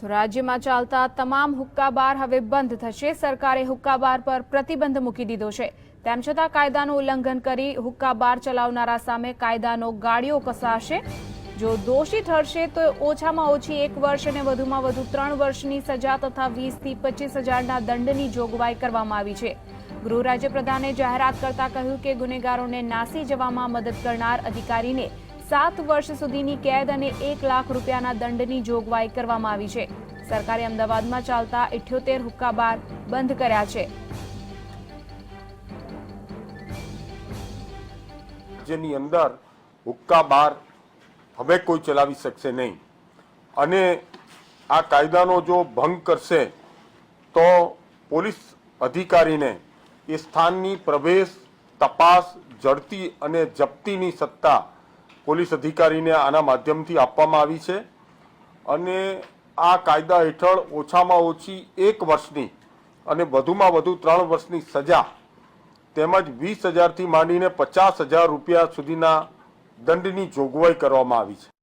તો રાજ્યમાં ચાલતા તમામ હુક્કા બાર હવે બંધ થશે. સરકારે હુક્કા બાર પર પ્રતિબંધ મૂકી દીધો છે. તેમ છતાં કાયદાનું ઉલ્લંઘન કરી હુક્કા બાર ચલાવનારા સામે કાયદાનો ગાડીઓ કસાશે. જો દોષી ઠરશે તો ઓછામાં ઓછી એક વર્ષ અને વધુમાં વધુ ત્રણ વર્ષની સજા તથા વીસથી પચીસ હજારના દંડની જોગવાઈ કરવામાં આવી છે. ગૃહ રાજ્યપ્રધાને જાહેરાત કરતા કહ્યું કે ગુનેગારોને નાસી જવામાં મદદ કરનાર અધિકારીને સાત વર્ષ સુધીની કેદ અને એક લાખ રૂપિયાના દંડની જોગવાઈ કરવામાં આવી છે. સરકારે અમદાવાદમાં ચાલતા ઇઠ્યોતેર હુક્કા બાર બંધ કર્યા છે. જેની અંદર હુક્કા બાર હવે કોઈ ચલાવી શકશે નહીં. અને આ કાયદાનો જો ભંગ કરશે, તો પોલીસ અધિકારીને એ સ્થાનની પ્રવેશ, તપાસ ઝડતી અને જપ્તીની સત્તા પોલીસ અધિકારીને આના માધ્યમથી આપવામાં આવી છે. અને આ કાયદા હેઠળ ઓછામાં ઓછી એક વર્ષની અને વધુમાં વધુ ત્રણ વર્ષની સજા તેમજ વીસ હજારથી માંડીને પચાસ હજાર રૂપિયા સુધીના દંડની જોગવાઈ કરવામાં આવી છે.